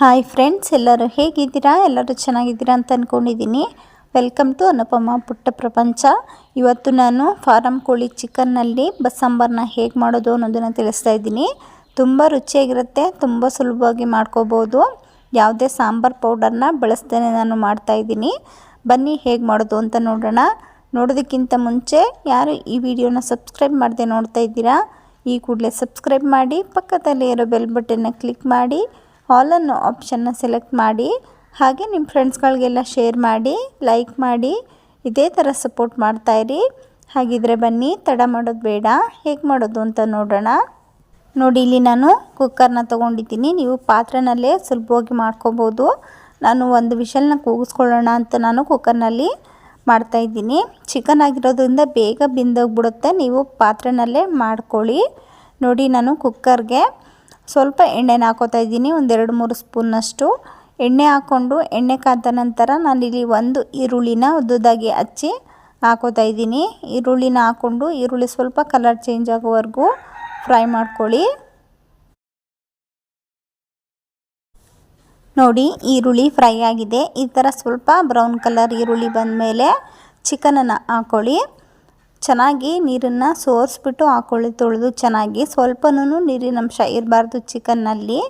Hi friends ಎಲ್ಲರೂ ಹೇಗಿದ್ದೀರಾ? ಎಲ್ಲರೂ ಚೆನ್ನಾಗಿದ್ದೀರಾ ಅಂತ ಅಂದ್ಕೊಂಡಿದ್ದೀನಿ ವೆಲ್ಕಮ್ ಟು ಅನುಪಮ ಪುಟ್ಟ ಪ್ರಪಂಚ. ಇವತ್ತು ನಾನು ಫಾರಮ್ ಕೋಳಿ ಚಿಕನ್ನಲ್ಲಿ ಬಸ್ಸಾಂಬಾರನ್ನ ಹೇಗೆ ಮಾಡೋದು ಅನ್ನೋದನ್ನು ತಿಳಿಸ್ತಾ ಇದ್ದೀನಿ. ತುಂಬ ರುಚಿಯಾಗಿರುತ್ತೆ, ತುಂಬ ಸುಲಭವಾಗಿ ಮಾಡ್ಕೋಬೋದು. ಯಾವುದೇ ಸಾಂಬಾರು ಪೌಡರ್ನ ಬಳಸ್ದೇ ನಾನು ಮಾಡ್ತಾಯಿದ್ದೀನಿ ಬನ್ನಿ ಹೇಗೆ ಮಾಡೋದು ಅಂತ ನೋಡೋಣ. ನೋಡೋದಕ್ಕಿಂತ ಮುಂಚೆ ಯಾರು ಈ ವಿಡಿಯೋನ ಸಬ್ಸ್ಕ್ರೈಬ್ ಮಾಡದೆ ನೋಡ್ತಾ ಇದ್ದೀರಾ, ಈ ಕೂಡಲೇ ಸಬ್ಸ್ಕ್ರೈಬ್ ಮಾಡಿ, ಪಕ್ಕದಲ್ಲಿ ಇರೋ ಬೆಲ್ ಬಟನ್ನ ಕ್ಲಿಕ್ ಮಾಡಿ ಆಲ್ ಅನ್ನೋ ಆಪ್ಷನ್ನ ಸೆಲೆಕ್ಟ್ ಮಾಡಿ, ಹಾಗೆ ನಿಮ್ಮ ಫ್ರೆಂಡ್ಸ್ಗಳಿಗೆಲ್ಲ ಶೇರ್ ಮಾಡಿ ಲೈಕ್ ಮಾಡಿ, ಇದೇ ಥರ ಸಪೋರ್ಟ್ ಮಾಡ್ತಾಯಿರಿ ಹಾಗಿದ್ರೆ ಬನ್ನಿ, ತಡ ಮಾಡೋದು ಬೇಡ. ಹೇಗೆ ಮಾಡೋದು ಅಂತ ನೋಡೋಣ. ನೋಡಿ, ಇಲ್ಲಿ ನಾನು ಕುಕ್ಕರ್ನ ತೊಗೊಂಡಿದ್ದೀನಿ. ನೀವು ಪಾತ್ರೆನಲ್ಲೇ ಸುಲಭವಾಗಿ ಮಾಡ್ಕೋಬೋದು. ನಾನು ಒಂದು ವಿಷಲ್ನ ಕೂಗಿಸ್ಕೊಳ್ಳೋಣ ಅಂತ ನಾನು ಕುಕ್ಕರ್ನಲ್ಲಿ ಮಾಡ್ತಾಯಿದ್ದೀನಿ ಚಿಕನ್ ಆಗಿರೋದ್ರಿಂದ ಬೇಗ ಬಿಂದೋಗ್ಬಿಡುತ್ತೆ. ನೀವು ಪಾತ್ರೆನಲ್ಲೇ ಮಾಡ್ಕೊಳ್ಳಿ. ನೋಡಿ, ನಾನು ಕುಕ್ಕರ್ಗೆ ಸ್ವಲ್ಪ ಎಣ್ಣೆನ ಹಾಕೋತಾ ಇದ್ದೀನಿ, ಒಂದೆರಡು ಮೂರು ಸ್ಪೂನಷ್ಟು. ಎಣ್ಣೆ ಹಾಕ್ಕೊಂಡು ಎಣ್ಣೆ ಕಾದ ನಂತರ ನಾನಿಲ್ಲಿ ಒಂದು ಈರುಳ್ಳಿನ ಉದ್ದುದಾಗಿ ಹಚ್ಚಿ ಹಾಕೋತಾ ಇದ್ದೀನಿ. ಈರುಳ್ಳಿನ ಹಾಕ್ಕೊಂಡು, ಈರುಳ್ಳಿ ಸ್ವಲ್ಪ ಕಲರ್ ಚೇಂಜ್ ಆಗೋವರೆಗೂ ಫ್ರೈ ಮಾಡ್ಕೊಳ್ಳಿ. ನೋಡಿ, ಈರುಳ್ಳಿ ಫ್ರೈ ಆಗಿದೆ. ಈ ಥರ ಸ್ವಲ್ಪ ಬ್ರೌನ್ ಕಲರ್ ಈರುಳ್ಳಿ ಬಂದಮೇಲೆ ಚಿಕನನ್ನು ಹಾಕ್ಕೊಳ್ಳಿ ಚೆನ್ನಾಗಿ ನೀರನ್ನು ಸೋರಿಸ್ಬಿಟ್ಟು ಹಾಕೊಳ್ಳಿ ತೊಳೆದು ಚೆನ್ನಾಗಿ ಸ್ವಲ್ಪನೂ ನೀರಿನ ಅಂಶ ಇರಬಾರ್ದು ಚಿಕನ್ನಲ್ಲಿ.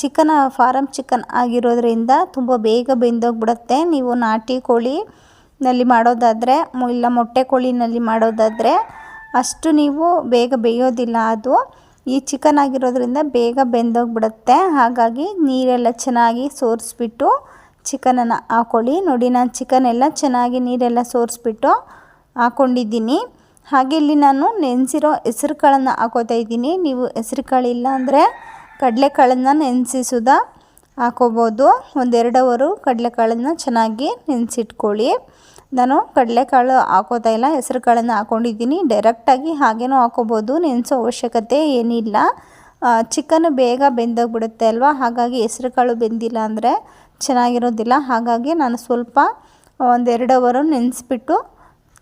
ಚಿಕನ್ ಫಾರಮ್ ಚಿಕನ್ ಆಗಿರೋದ್ರಿಂದ ತುಂಬ ಬೇಗ ಬೆಂದೋಗ್ಬಿಡುತ್ತೆ. ನೀವು ನಾಟಿ ಕೋಳಿನಲ್ಲಿ ಮಾಡೋದಾದರೆ ಇಲ್ಲ ಮೊಟ್ಟೆ ಕೋಳಿನಲ್ಲಿ ಮಾಡೋದಾದರೆ ಅಷ್ಟು ನೀವು ಬೇಗ ಬೇಯೋದಿಲ್ಲ ಅದು. ಈ ಚಿಕನ್ ಆಗಿರೋದ್ರಿಂದ ಬೇಗ ಬೆಂದೋಗ್ಬಿಡುತ್ತೆ. ಹಾಗಾಗಿ ನೀರೆಲ್ಲ ಚೆನ್ನಾಗಿ ಸೋರಿಸ್ಬಿಟ್ಟು ಚಿಕನನ್ನು ಹಾಕೊಳ್ಳಿ ನೋಡಿ, ನಾನು ಚಿಕನ್ ಎಲ್ಲ ಚೆನ್ನಾಗಿ ನೀರೆಲ್ಲ ಸೋರಿಸ್ಬಿಟ್ಟು ಹಾಕ್ಕೊಂಡಿದ್ದೀನಿ ಹಾಗೆ ಇಲ್ಲಿ ನಾನು ನೆನೆಸಿರೋ ಹೆಸ್ರು ಕಾಳನ್ನು ಹಾಕೋತಾ ಇದ್ದೀನಿ. ನೀವು ಹೆಸ್ರು ಕಾಳು ಇಲ್ಲ ಅಂದರೆ ಕಡಲೆಕಾಳನ್ನು ನೆನೆಸಿಸುದ? ಹಾಕೋಬೋದು. ಒಂದೆರಡು ಅವರು ಕಡಲೆಕಾಳನ್ನು ಚೆನ್ನಾಗಿ ನೆನೆಸಿಟ್ಕೊಳ್ಳಿ. ನಾನು ಕಡಲೆಕಾಳು ಹಾಕೋತಾ ಇಲ್ಲ ಹೆಸ್ರು ಕಾಳನ್ನು ಹಾಕ್ಕೊಂಡಿದ್ದೀನಿ ಡೈರೆಕ್ಟಾಗಿ ಹಾಗೇನೂ ಹಾಕೋಬೋದು. ನೆನೆಸೋ ಅವಶ್ಯಕತೆ ಏನಿಲ್ಲ. ಚಿಕನ್ ಬೇಗ ಬೆಂದೋಗ್ಬಿಡುತ್ತೆ ಅಲ್ವಾ? ಹಾಗಾಗಿ ಹೆಸ್ರು ಕಾಳು ಬೆಂದಿಲ್ಲ ಅಂದರೆ ಚೆನ್ನಾಗಿರೋದಿಲ್ಲ. ಹಾಗಾಗಿ ನಾನು ಸ್ವಲ್ಪ ಒಂದೆರಡು ಅವರು ನೆನೆಸ್ಬಿಟ್ಟು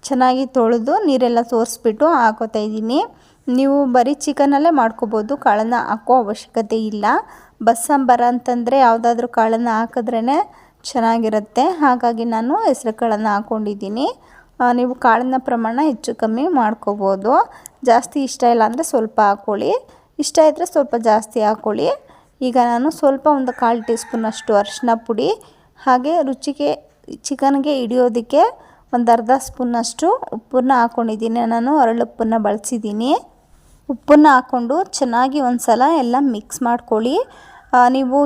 ಚೆನ್ನಾಗಿ ತೊಳೆದು ನೀರೆಲ್ಲ ಸೋರಿಸ್ಬಿಟ್ಟು ಹಾಕೋತಾ ಇದ್ದೀನಿ. ನೀವು ಬರೀ ಚಿಕನಲ್ಲೇ ಮಾಡ್ಕೋಬೋದು. ಕಾಳನ್ನು ಹಾಕೋ ಅವಶ್ಯಕತೆ ಇಲ್ಲ. ಬಸ್ಸಾಂಬಾರ ಅಂತಂದರೆ ಯಾವುದಾದ್ರೂ ಕಾಳನ್ನು ಹಾಕಿದ್ರೇ ಚೆನ್ನಾಗಿರುತ್ತೆ. ಹಾಗಾಗಿ ನಾನು ಹೆಸ್ರು ಕಾಳನ್ನು ಹಾಕ್ಕೊಂಡಿದ್ದೀನಿ ನೀವು ಕಾಳಿನ ಪ್ರಮಾಣ ಹೆಚ್ಚು ಕಮ್ಮಿ ಮಾಡ್ಕೋಬೋದು. ಜಾಸ್ತಿ ಇಷ್ಟ ಇಲ್ಲ ಅಂದರೆ ಸ್ವಲ್ಪ ಹಾಕ್ಕೊಳ್ಳಿ ಇಷ್ಟ ಇದ್ದರೆ ಸ್ವಲ್ಪ ಜಾಸ್ತಿ ಹಾಕ್ಕೊಳ್ಳಿ ಈಗ ನಾನು ಸ್ವಲ್ಪ ಒಂದು ಕಾಲು ಟೀ ಸ್ಪೂನಷ್ಟು ಅರಿಶಿನ ಪುಡಿ, ಹಾಗೆ ರುಚಿಗೆ ಚಿಕನ್ಗೆ ಹಿಡಿಯೋದಕ್ಕೆ ಒಂದು ಅರ್ಧ ಸ್ಪೂನಷ್ಟು ಉಪ್ಪನ್ನು ಹಾಕ್ಕೊಂಡಿದ್ದೀನಿ ನಾನು ಅರಳುಪ್ಪನ್ನ ಬಳಸಿದ್ದೀನಿ. ಉಪ್ಪನ್ನು ಹಾಕ್ಕೊಂಡು ಚೆನ್ನಾಗಿ ಒಂದು ಸಲ ಎಲ್ಲ ಮಿಕ್ಸ್ ಮಾಡ್ಕೊಳ್ಳಿ. ನೀವು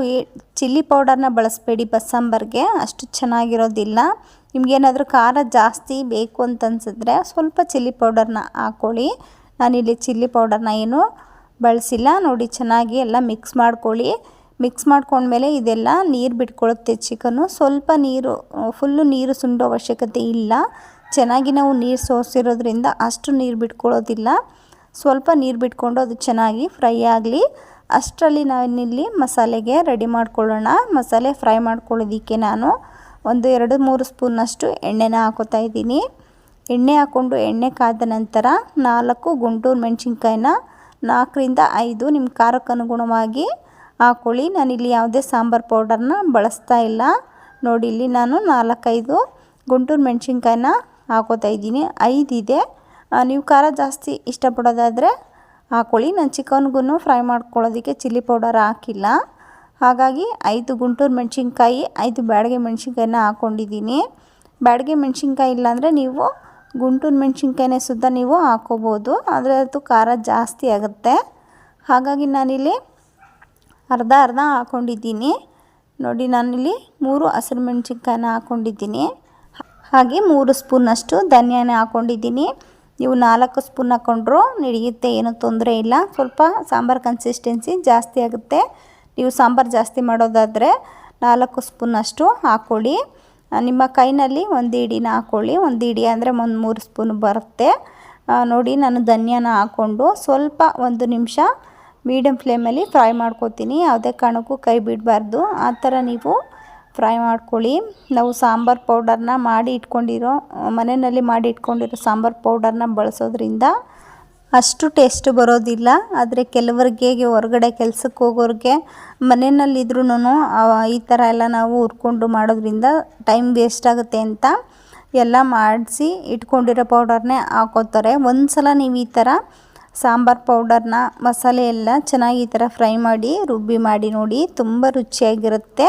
ಚಿಲ್ಲಿ ಪೌಡರ್ನ ಬಳಸಬೇಡಿ ಬಸ್ಸಾಂಬಾರ್ಗೆ. ಅಷ್ಟು ಚೆನ್ನಾಗಿರೋದಿಲ್ಲ. ನಿಮಗೇನಾದರೂ ಖಾರ ಜಾಸ್ತಿ ಬೇಕು ಅಂತ ಅನ್ಸಿದ್ರೆ ಸ್ವಲ್ಪ ಚಿಲ್ಲಿ ಪೌಡರ್ನ ಹಾಕ್ಕೊಳ್ಳಿ ನಾನಿಲ್ಲಿ ಚಿಲ್ಲಿ ಪೌಡರ್ನ ಏನು ಬಳಸಿಲ್ಲ. ನೋಡಿ ಚೆನ್ನಾಗಿ ಎಲ್ಲ ಮಿಕ್ಸ್ ಮಾಡ್ಕೊಳ್ಳಿ. ಮಿಕ್ಸ್ ಮಾಡ್ಕೊಂಡ್ಮೇಲೆ ಇದೆಲ್ಲ ನೀರು ಬಿಟ್ಕೊಳ್ಳುತ್ತೆ ಚಿಕನ್ನು. ಸ್ವಲ್ಪ ನೀರು ಫುಲ್ಲು ನೀರು ಸುಂಡೋ ಅವಶ್ಯಕತೆ ಇಲ್ಲ. ಚೆನ್ನಾಗಿ ನಾವು ನೀರು ಸೋಸಿರೋದ್ರಿಂದ ಅಷ್ಟು ನೀರು ಬಿಟ್ಕೊಳ್ಳೋದಿಲ್ಲ ಸ್ವಲ್ಪ ನೀರು ಬಿಟ್ಕೊಂಡು ಅದು ಚೆನ್ನಾಗಿ ಫ್ರೈ ಆಗಲಿ. ಅಷ್ಟರಲ್ಲಿ ನಾನಿಲ್ಲಿ ಮಸಾಲೆಗೆ ರೆಡಿ ಮಾಡ್ಕೊಳ್ಳೋಣ. ಮಸಾಲೆ ಫ್ರೈ ಮಾಡ್ಕೊಳ್ಳೋದಕ್ಕೆ ನಾನು ಒಂದು ಎರಡು ಮೂರು ಸ್ಪೂನಷ್ಟು ಎಣ್ಣೆನ ಹಾಕೋತಾ ಇದ್ದೀನಿ. ಎಣ್ಣೆ ಹಾಕ್ಕೊಂಡು ಎಣ್ಣೆ ಕಾದ ನಂತರ ನಾಲ್ಕು ಗುಂಟೂರು ಮೆಣಸಿನ್ಕಾಯಿನ ನಾಲ್ಕರಿಂದ ಐದು ನಿಮ್ಮ ಖಾರಕ್ಕೆ ಅನುಗುಣವಾಗಿ ಹಾಕ್ಕೊಳ್ಳಿ ನಾನಿಲ್ಲಿ ಯಾವುದೇ ಸಾಂಬಾರು ಪೌಡರ್ನ ಬಳಸ್ತಾ ಇಲ್ಲ. ನೋಡಿ, ಇಲ್ಲಿ ನಾನು ನಾಲ್ಕೈದು ಗುಂಟೂರು ಮೆಣಸಿನ್ಕಾಯಿನ ಹಾಕೋತಾ ಇದ್ದೀನಿ. ಐದಿದೆ ನೀವು ಖಾರ ಜಾಸ್ತಿ ಇಷ್ಟಪಡೋದಾದರೆ ಹಾಕೊಳ್ಳಿ ನಾನು ಚಿಕನ್ಗೂ ಫ್ರೈ ಮಾಡ್ಕೊಳ್ಳೋದಕ್ಕೆ ಚಿಲ್ಲಿ ಪೌಡರ್ ಹಾಕಿಲ್ಲ. ಹಾಗಾಗಿ ಐದು ಗುಂಟೂರು ಮೆಣಸಿನ್ಕಾಯಿ, ಐದು ಬ್ಯಾಡಗೆ ಮೆಣಸಿನ್ಕಾಯಿನ ಹಾಕ್ಕೊಂಡಿದ್ದೀನಿ ಬ್ಯಾಡಿಗೆ ಮೆಣಸಿನ್ಕಾಯಿ ಇಲ್ಲಾಂದರೆ ನೀವು ಗುಂಟೂರು ಮೆಣಸಿನ್ಕಾಯಿನೇ ಸುದ್ದ ನೀವು ಹಾಕ್ಕೋಬೋದು ಆದರೆ ಅದು ಖಾರ ಜಾಸ್ತಿ ಆಗುತ್ತೆ. ಹಾಗಾಗಿ ನಾನಿಲ್ಲಿ ಅರ್ಧ ಅರ್ಧ ಹಾಕ್ಕೊಂಡಿದ್ದೀನಿ ನೋಡಿ, ನಾನಿಲ್ಲಿ ಮೂರು ಹಸಿರು ಮೆಣಸಿನ್ಕಾಯಿನ ಹಾಕ್ಕೊಂಡಿದ್ದೀನಿ ಹಾಗೆ ಮೂರು ಸ್ಪೂನಷ್ಟು ಧನಿಯಾನ ಹಾಕ್ಕೊಂಡಿದ್ದೀನಿ ನೀವು ನಾಲ್ಕು ಸ್ಪೂನ್ ಹಾಕ್ಕೊಂಡ್ರು ನಡೆಯುತ್ತೆ, ಏನೂ ತೊಂದರೆ ಇಲ್ಲ. ಸ್ವಲ್ಪ ಸಾಂಬಾರು ಕನ್ಸಿಸ್ಟೆನ್ಸಿ ಜಾಸ್ತಿ ಆಗುತ್ತೆ. ನೀವು ಸಾಂಬಾರು ಜಾಸ್ತಿ ಮಾಡೋದಾದರೆ ನಾಲ್ಕು ಸ್ಪೂನಷ್ಟು ಹಾಕ್ಕೊಳ್ಳಿ ನಿಮ್ಮ ಕೈನಲ್ಲಿ ಒಂದು ಇಡಿನ ಹಾಕ್ಕೊಳ್ಳಿ ಒಂದು ಇಡಿ ಅಂದರೆ ಒಂದು ಮೂರು ಸ್ಪೂನ್ ಬರುತ್ತೆ. ನೋಡಿ, ನಾನು ಧನಿಯಾನ ಹಾಕ್ಕೊಂಡು ಸ್ವಲ್ಪ ಒಂದು ನಿಮಿಷ ಮೀಡಿಯಮ್ ಫ್ಲೇಮಲ್ಲಿ ಫ್ರೈ ಮಾಡ್ಕೊತೀನಿ. ಯಾವುದೇ ಕಾರಣಕ್ಕೂ ಕೈ ಬಿಡಬಾರ್ದು. ಆ ಥರ ನೀವು ಫ್ರೈ ಮಾಡ್ಕೊಳ್ಳಿ. ನಾವು ಸಾಂಬಾರು ಪೌಡರ್ನ ಮಾಡಿ ಇಟ್ಕೊಂಡಿರೋ, ಮನೆಯಲ್ಲಿ ಮಾಡಿ ಇಟ್ಕೊಂಡಿರೋ ಸಾಂಬಾರು ಪೌಡರ್ನ ಬಳಸೋದ್ರಿಂದ ಅಷ್ಟು ಟೇಸ್ಟ್ ಬರೋದಿಲ್ಲ. ಆದರೆ ಕೆಲವರಿಗೆ ಹೊರಗಡೆ ಕೆಲ್ಸಕ್ಕೆ ಹೋಗೋರಿಗೆ ಮನೆಯಲ್ಲಿದ್ರೂ ಈ ಥರ ಎಲ್ಲ ನಾವು ಹುರ್ಕೊಂಡು ಮಾಡೋದ್ರಿಂದ ಟೈಮ್ ವೇಸ್ಟ್ ಆಗುತ್ತೆ ಅಂತ ಎಲ್ಲ ಮಾಡಿಸಿ ಇಟ್ಕೊಂಡಿರೋ ಪೌಡರ್ನೇ ಹಾಕೋತಾರೆ. ಒಂದು ಸಲ ನೀವು ಈ ಥರ ಸಾಂಬಾರು ಪೌಡರ್ನ ಮಸಾಲೆ ಎಲ್ಲ ಚೆನ್ನಾಗಿ ಈ ಥರ ಫ್ರೈ ಮಾಡಿ, ರುಬ್ಬಿ ಮಾಡಿ ನೋಡಿ ತುಂಬ ರುಚಿಯಾಗಿರುತ್ತೆ.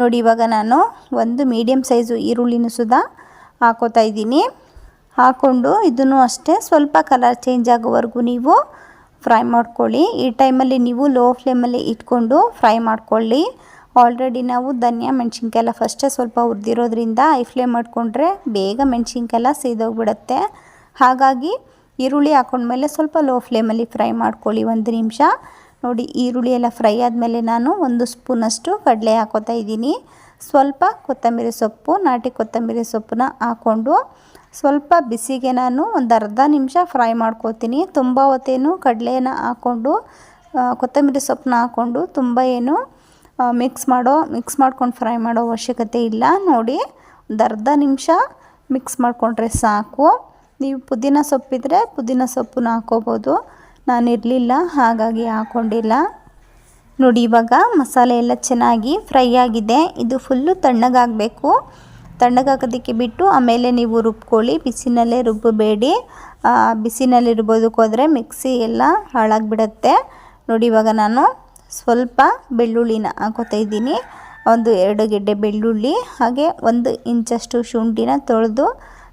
ನೋಡಿ, ಇವಾಗ ನಾನು ಒಂದು ಮೀಡಿಯಮ್ ಸೈಜು ಈರುಳ್ಳಿನೂ ಸುದಾ ಹಾಕೋತಾ ಇದ್ದೀನಿ. ಹಾಕ್ಕೊಂಡು ಇದನ್ನು ಅಷ್ಟೇ ಸ್ವಲ್ಪ ಕಲರ್ ಚೇಂಜ್ ಆಗೋವರೆಗೂ ನೀವು ಫ್ರೈ ಮಾಡ್ಕೊಳ್ಳಿ. ಈ ಟೈಮಲ್ಲಿ ನೀವು ಲೋ ಫ್ಲೇಮಲ್ಲಿ ಇಟ್ಕೊಂಡು ಫ್ರೈ ಮಾಡ್ಕೊಳ್ಳಿ. ಆಲ್ರೆಡಿ ನಾವು ಧನಿಯಾ, ಮೆಣಸಿನ್ಕಾಯಿ ಎಲ್ಲ ಫಸ್ಟೇ ಸ್ವಲ್ಪ ಹುರಿದಿರೋದ್ರಿಂದ ಐ ಫ್ಲೇಮ್ ಮಾಡಿಕೊಂಡ್ರೆ ಬೇಗ ಮೆಣಸಿನ್ಕಾಯಿ ಎಲ್ಲ ಸೀದೋಗ್ಬಿಡುತ್ತೆ. ಹಾಗಾಗಿ ಈರುಳ್ಳಿ ಹಾಕೊಂಡ್ಮೇಲೆ ಸ್ವಲ್ಪ ಲೋ ಫ್ಲೇಮಲ್ಲಿ ಫ್ರೈ ಮಾಡ್ಕೊಳ್ಳಿ ಒಂದು ನಿಮಿಷ. ನೋಡಿ, ಈರುಳ್ಳಿ ಎಲ್ಲ ಫ್ರೈ ಆದಮೇಲೆ ನಾನು ಒಂದು ಸ್ಪೂನಷ್ಟು ಕಡಲೆ ಹಾಕೋತಾ ಇದ್ದೀನಿ. ಸ್ವಲ್ಪ ಕೊತ್ತಂಬರಿ ಸೊಪ್ಪು, ನಾಟಿ ಕೊತ್ತಂಬರಿ ಸೊಪ್ಪನ್ನ ಹಾಕ್ಕೊಂಡು ಸ್ವಲ್ಪ ಬಿಸಿಗೆ ನಾನು ಒಂದು ಅರ್ಧ ನಿಮಿಷ ಫ್ರೈ ಮಾಡ್ಕೋತೀನಿ ತುಂಬ ಹೊತ್ತೇನು ಕಡಲೆನ ಹಾಕ್ಕೊಂಡು ಕೊತ್ತಂಬರಿ ಸೊಪ್ಪನ್ನ ಹಾಕ್ಕೊಂಡು ತುಂಬ ಏನು ಮಿಕ್ಸ್ ಮಾಡೋ ಮಿಕ್ಸ್ ಮಾಡ್ಕೊಂಡು ಫ್ರೈ ಮಾಡೋ ಅವಶ್ಯಕತೆ ಇಲ್ಲ. ನೋಡಿ, ಒಂದು ಅರ್ಧ ನಿಮಿಷ ಮಿಕ್ಸ್ ಮಾಡಿಕೊಂಡ್ರೆ ಸಾಕು. ನೀವು ಪುದೀನ ಸೊಪ್ಪಿದ್ರೆ ಪುದೀನ ಸೊಪ್ಪನ್ನು ಹಾಕೋಬೋದು ನಾನು ಇರಲಿಲ್ಲ, ಹಾಗಾಗಿ ಹಾಕ್ಕೊಂಡಿಲ್ಲ ನೋಡಿ, ಇವಾಗ ಮಸಾಲೆ ಎಲ್ಲ ಚೆನ್ನಾಗಿ ಫ್ರೈ ಆಗಿದೆ. ಇದು ಫುಲ್ಲು ತಣ್ಣಗಾಗಬೇಕು. ತಣ್ಣಗಾಗೋದಕ್ಕೆ ಬಿಟ್ಟು ಆಮೇಲೆ ನೀವು ರುಬ್ಕೊಳ್ಳಿ, ಬಿಸಿನಲ್ಲೇ ರುಬ್ಬಬೇಡಿ. ಬಿಸಿನಲ್ಲಿ ಹೋದರೆ ಮಿಕ್ಸಿ ಎಲ್ಲ ಹಾಳಾಗಿಬಿಡತ್ತೆ. ನೋಡಿ, ಇವಾಗ ನಾನು ಸ್ವಲ್ಪ ಬೆಳ್ಳುಳ್ಳಿನ ಹಾಕೋತಾ ಇದ್ದೀನಿ. ಒಂದು ಎರಡು ಗೆಡ್ಡೆ ಬೆಳ್ಳುಳ್ಳಿ, ಹಾಗೆ ಒಂದು ಇಂಚಷ್ಟು ಶುಂಠಿನ ತೊಳೆದು